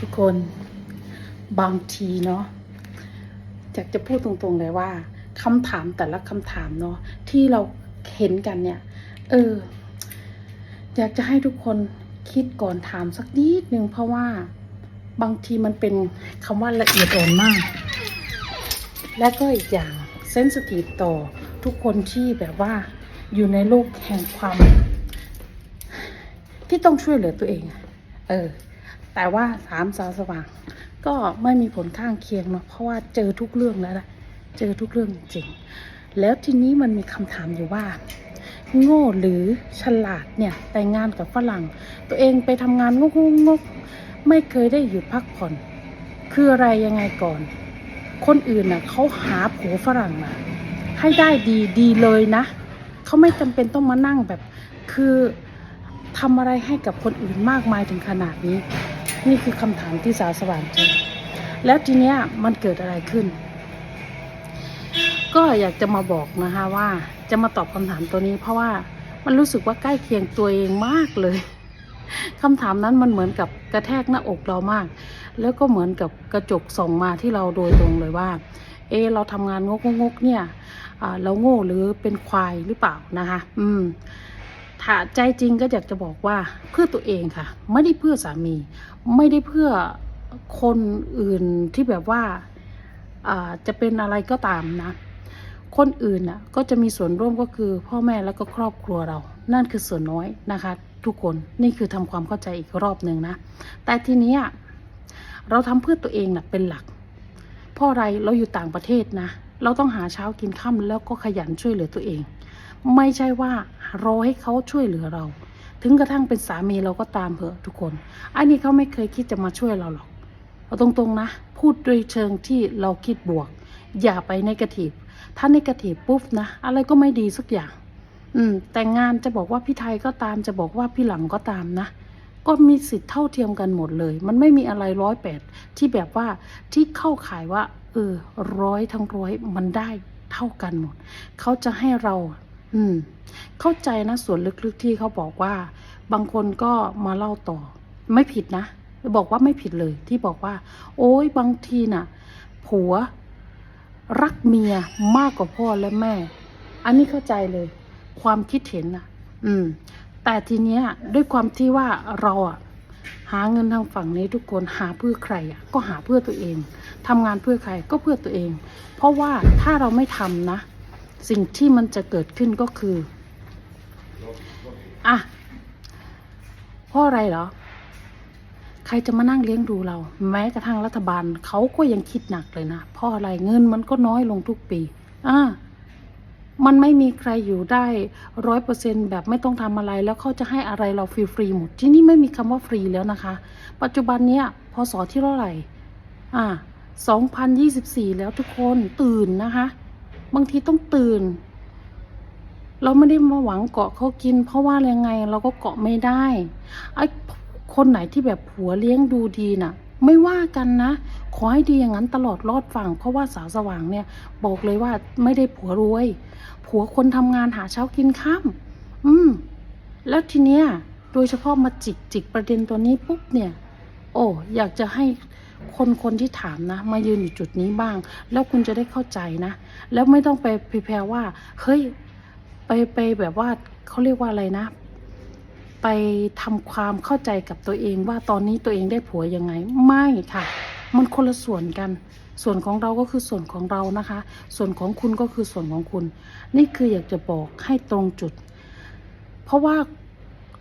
ทุกคนบางทีเนาะอยากจะพูดตรงๆเลยว่าคำถามแต่ละคำถามเนาะที่เราเห็นกันเนี่ย เออ อยากจะให้ทุกคนคิดก่อนถามสักนิดนึงเพราะว่าบางทีมันเป็นคำว่าละเอียดอ่อนมาก และก็อีกอย่างเซนสทีฟต่อทุกคนที่แบบว่าอยู่ในโลกแห่งความ ที่ต้องช่วยเหลือตัวเอง เออ แต่ว่าสามสาวสว่าง ก็ไม่มีผลข้างเคียงเนาะเพราะว่าเจอทุกเรื่องแล้วแหละเจอทุกเรื่องจริง แล้วทีนี้มันมีคำถามอยู่ว่า โง่หรือฉลาดเนี่ยแต่งงานกับฝรั่ง ตัวเองไปทำงานงกงกไม่เคยได้หยุดพักผ่อน คืออะไรยังไงก่อน คนอื่นน่ะเขาหาผัวฝรั่งมาให้ได้ดีดีเลยนะเขาไม่จำเป็นต้องมานั่งแบบคือทำอะไรให้กับคนอื่นมากมายถึงขนาดนี้ นี่คือคำถามที่สาวสว่างเจอแล้วทีเนี้ยมันเกิดอะไรขึ้น ก็อยากจะมาบอกนะคะว่าจะมาตอบคำถามตัวนี้ เพราะว่ามันรู้สึกว่าใกล้เคียงตัวเองมากเลยคำถามนั้นมันเหมือนกับกระแทกหน้าอกเรามาก แล้วก็เหมือนกับกระจกส่องมาที่เราโดยตรงเลยว่า เออเราทำงานงกงกเนี่ยเราโง่หรือเป็นควายหรือเปล่านะคะ อืม ถ้าใจจริงก็อยากจะบอกว่าเพื่อตัวเองค่ะ ไม่ได้เพื่อสามี ไม่ได้เพื่อคนอื่นที่แบบว่าจะเป็นอะไรก็ตามนะ คนอื่นน่ะก็จะมีส่วนร่วมก็คือพ่อแม่แล้วก็ครอบครัวเรา นั่นคือส่วนน้อยนะคะ ทุกคนนี่คือทำความเข้าใจอีกรอบหนึ่งนะ แต่ทีนี้เราทำเพื่อตัวเองน่ะเป็นหลัก เพราะอะไรเราอยู่ต่างประเทศนะ เราต้องหาเช้ากินค่ำแล้วก็ขยันช่วยเหลือตัวเอง ไม่ใช่ว่ารอให้เขาช่วยเหลือเรา ถึงกระทั่งเป็นสามีเราก็ตามเถอะทุกคน อันนี้เขาไม่เคยคิดจะมาช่วยเราหรอกเอาตรงๆนะ พูดโดยเชิงที่เราคิดบวก อย่าไปนกาทีฟถ้าเนกาทีฟปุ๊บนะ อะไรก็ไม่ดีสักอย่าง อืม แต่งงานจะบอกว่าพี่ไทยก็ตามจะบอกว่าพี่หลังก็ตามนะก็มีสิทธิ์เท่าเทียมกันหมดเลย มันไม่มีอะไรร้อยแปดที่แบบว่าที่เข้าขายว่าเออร้อยทั้งร้อยมันได้เท่ากันหมด เขาจะให้เรา อืม เข้าใจนะส่วนลึกๆที่เขาบอกว่า บางคนก็มาเล่าต่อ ไม่ผิดนะบอกว่าไม่ผิดเลย ที่บอกว่า โอ้ยบางทีน่ะ ผัว รักเมียมากกว่าพ่อและแม่ อันนี้เข้าใจเลย ความคิดเห็นน่ะอืม แต่ทีเนี้ย ด้วยความที่ว่าเราอะหาเงินทางฝั่งนี้ทุกคนหาเพื่อใครอะก็หาเพื่อตัวเองทำงานเพื่อใครก็เพื่อตัวเอง เพราะว่าถ้าเราไม่ทำนะ สิ่งที่มันจะเกิดขึ้นก็คืออะเพราะอะไรเหรอ ใครจะมานั่งเลี้ยงดูเรา แม้กระทั่งรัฐบาลเขาก็ยังคิดหนักเลยนะเพราะอะไรเงินมันก็น้อยลงทุกปีอ่ามันไม่มีใครอยู่ได้ร้อยเปอร์เซ็นแบบไม่ต้องทำอะไร แล้วเขาจะให้อะไรเราฟรีๆหมด ที่นี่ไม่มีคำว่าฟรีแล้วนะคะ ปัจจุบันเนี้ยพศที่เท่าไหร่อ่าสองพันยี่สิบสี่แล้วทุกคนตื่นนะคะ บางทีต้องตื่น เราไม่ได้มาหวังเกาะเขากิน เพราะว่ายังไง เราก็เกาะไม่ได้ไอ้คนไหนที่แบบผัวเลี้ยงดูดีน่ะ ไม่ว่ากันนะ ขอให้ดีอย่างนั้นตลอดรอดฝั่ง เพราะว่าสาวสว่างเนี่ย บอกเลยว่าไม่ได้ผัวรวย ผัวคนทำงานหาเช้ากินค่ำอืม แล้วทีเนี้ย โดยเฉพาะมาจิกจิกประเด็นตัวนี้ปุ๊บเนี่ย โอ้อยากจะให้ คนคนที่ถามนะ มายืนอยู่จุดนี้บ้าง แล้วคุณจะได้เข้าใจนะ แล้วไม่ต้องไปพรีแพร์ว่า เฮ้ย ไปไปแบบว่าเขาเรียกว่าอะไรนะ ไปทำความเข้าใจกับตัวเองว่าตอนนี้ตัวเองได้ผัวยังไง ไม่ค่ะ มันคนละส่วนกัน ส่วนของเราก็คือส่วนของเรานะคะ ส่วนของคุณก็คือส่วนของคุณ นี่คืออยากจะบอกให้ตรงจุด เพราะว่า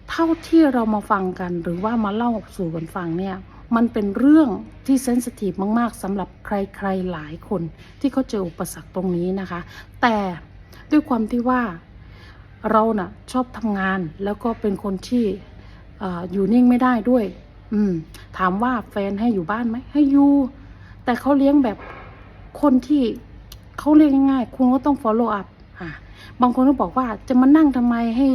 เท่าที่เรามาฟังกันหรือว่ามาเล่าสู่กันฟังเนี่ย มันเป็นเรื่องที่เซนซิทีฟมาก ๆสำหรับใครๆหลายคนที่เขาเจออุปสรรคตรงนี้นะคะ แต่ด้วยความที่ว่าเราน่ะชอบทำงานแล้วก็เป็นคนที่อออยู่นิ่งไม่ได้ด้วย อืม ถามว่าแฟนให้อยู่บ้านไหมให้อยู่ แต่เขาเลี้ยงแบบคนที่เขาเรียกง่ายๆคุณก็ต้อง follow up อะบางคนก็บอกว่าจะมานั่งทำไมให้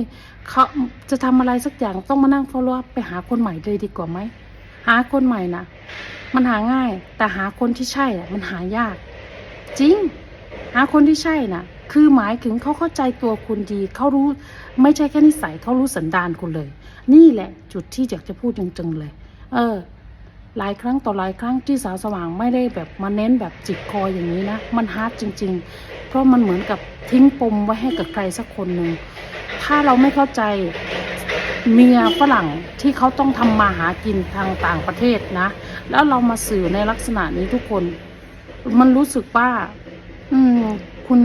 เขาจะทำอะไรสักอย่างต้องมานั่ง follow up ไปหาคนใหม่เลยดีกว่าไหม หาคนใหม่นะมันหาง่าย แต่หาคนที่ใช่อะมันหายาก จริง หาคนที่ใช่น่ะ คือหมายถึงเขาเข้าใจตัวคุณดีเขารู้ไม่ใช่แค่นิสัยเขารู้สันดานคุณเลย นี่แหละ จุดที่อยากจะพูดจริงๆเลย เออ หลายครั้งต่อหลายครั้งที่สาวสว่างไม่ได้แบบมาเน้นแบบจิกคออย่างนี้นะมันฮาร์ดจริง ๆ เพราะมันเหมือนกับทิ้งปมไว้ให้กับใครสักคนหนึ่งถ้าเราไม่เข้าใจ เมียฝรั่งที่เขาต้องทำมาหากินทางต่างประเทศนะ แล้วเรามาสื่อในลักษณะนี้ทุกคน มันรู้สึกว่า อืม คุณ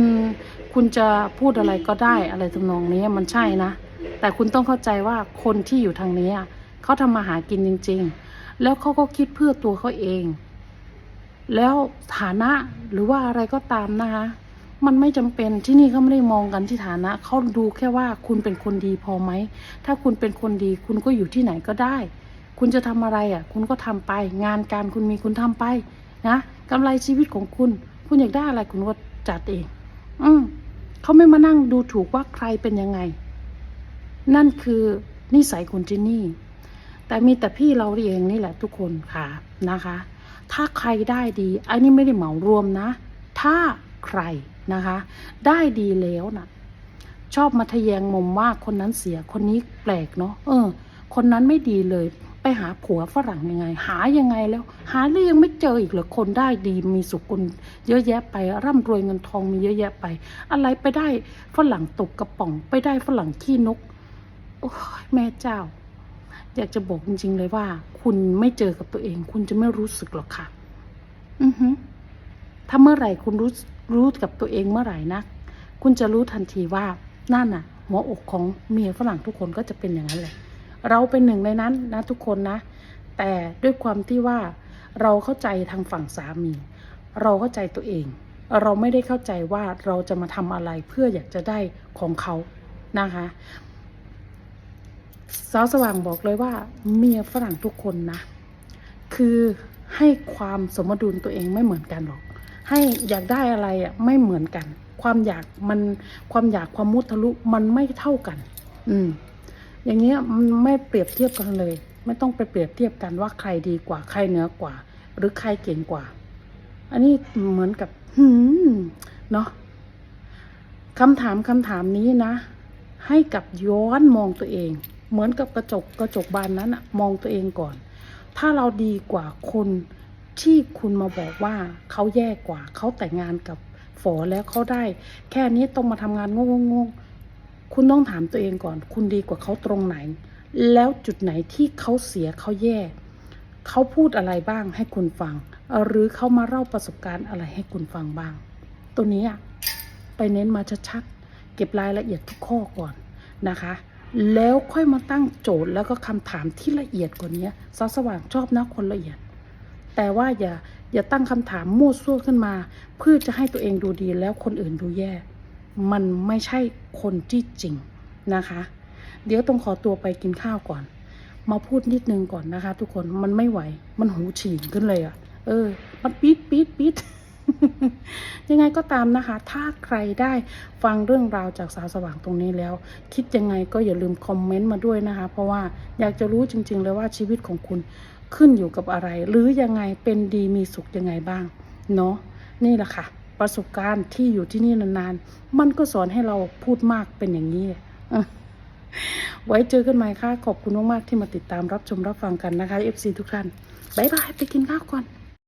คุณจะพูดอะไรก็ได้อะไรทำนองนี้มันใช่นะ แต่คุณต้องเข้าใจว่าคนที่อยู่ทางนี้เขาทำมาหากินจริง ๆ แล้วเขาก็คิดเพื่อตัวเขาเอง แล้วฐานะหรือว่าอะไรก็ตามนะคะ มันไม่จำเป็นที่นี่เขาไม่ได้มองกันที่ฐานะเขาดูแค่ว่าคุณเป็นคนดีพอไหม ถ้าคุณเป็นคนดีคุณก็อยู่ที่ไหนก็ได้ คุณจะทำอะไรอะ คุณก็ทำไป งานการคุณมีคุณทำไปนะกำไรชีวิตของคุณ คุณอยากได้อะไรคุณก็จัดเอง อืมเขาไม่มานั่งดูถูกว่าใครเป็นยังไง นั่นคือนิสัยคุณจินนี่ แต่มีแต่พี่เราเองนี่แหละทุกคนค่ะนะคะ ถ้าใครได้ดี อันนี้ไม่ได้เหมารวมนะ ถ้าใคร นะคะ ได้ดีแล้วนะชอบมาทะแยงมุมว่าคนนั้นเสียคนนี้แปลกเนาะเออ คนนั้นไม่ดีเลย ไปหาผัวฝรั่งยังไง หายังไงแล้ว หาแล้วยังไม่เจออีกเหรอคนได้ดีมีสุขคนเยอะแยะไปร่ำรวยเงินทองมีเยอะแยะไป อะไรไปได้ฝรั่งตกกระป๋อง ไปได้ฝรั่งขี้นกโอ้ยแม่เจ้า อยากจะบอกจริงๆเลยว่า คุณไม่เจอกับตัวเอง คุณจะไม่รู้สึกหรอกค่ะ อือฮึถ้าเมื่อไหร่คุณรู้ รู้กับตัวเองเมื่อไหร่นะคุณจะรู้ทันทีว่านั่นน่ะ หัวอกของเมียฝรั่งทุกคนก็จะเป็นอย่างนั้นแหละเราเป็นหนึ่งในนั้นนะทุกคนนะ แต่ด้วยความที่ว่าเราเข้าใจทางฝั่งสามี เราเข้าใจตัวเอง เราไม่ได้เข้าใจว่าเราจะมาทำอะไรเพื่ออยากจะได้ของเขานะคะสาวสว่างบอกเลยว่าเมียฝรั่งทุกคนนะ คือให้ความสมดุลตัวเองไม่เหมือนกันหรอก ให้อยากได้อะไรอะไม่เหมือนกัน ความอยากมันความอยากความมุทะลุมันไม่เท่ากัน อืม อย่างเงี้ยมันไม่เปรียบเทียบกันเลย ไม่ต้องไปเปรียบเทียบกันว่าใครดีกว่าใครเหนือกว่า หรือใครเก่งกว่า อันนี้เหมือนกับหืมเนาะคำถามคำถามนี้นะ ให้กับย้อนมองตัวเอง เหมือนกับกระจกกระจกบานนั้นอะมองตัวเองก่อน ถ้าเราดีกว่าคน ที่คุณมาบอกว่าเขาแย่กว่าเขาแต่งงานกับฝอแล้วเขาได้ แค่นี้ต้องมาทำงานงงๆคุณต้องถามตัวเองก่อน คุณดีกว่าเขาตรงไหน แล้วจุดไหนที่เขาเสียเขาแย่ เขาพูดอะไรบ้างให้คุณฟัง หรือเขามาเล่าประสบการณ์อะไรให้คุณฟังบ้าง ตัวนี้อะไปเน้นมาชัดๆเก็บรายละเอียดทุกข้อก่อนนะคะแล้วค่อยมาตั้งโจทย์แล้วก็คำถามที่ละเอียดกว่านี้สาวสว่างชอบนะคนละเอียด แต่ว่าอย่าอย่าตั้งคำถามมั่วซั่วขึ้นมา เพื่อจะให้ตัวเองดูดีแล้วคนอื่นดูแย่ มันไม่ใช่คนที่จริงนะคะ เดี๋ยวต้องขอตัวไปกินข้าวก่อน มาพูดนิดนึงก่อนนะคะ ทุกคนมันไม่ไหว มันหูฉี่ขึ้นเลยอะ่ะ เออ มันปี๊ดปี๊ดปี๊ดยังไงก็ตามนะคะ ถ้าใครได้ฟังเรื่องราวจากสาวสว่างตรงนี้แล้ว คิดยังไงก็อย่าลืมคอมเมนต์มาด้วยนะคะ เพราะว่าอยากจะรู้จริง ๆ เลยว่าชีวิตของคุณ ขึ้นอยู่กับอะไร หรือยังไงเป็นดีมีสุขยังไงบ้าง เนาะนี่แหละค่ะ ประสบการณ์ที่อยู่ที่นี่นานๆ มันก็สอนให้เราพูดมากเป็นอย่างนี้ไว้เจอกันใหม่ค่ะ ขอบคุณมากๆที่มาติดตามรับชมรับฟังกันนะคะ FC ทุกท่าน บ๊ายบาย ไปกินข้าวก่อน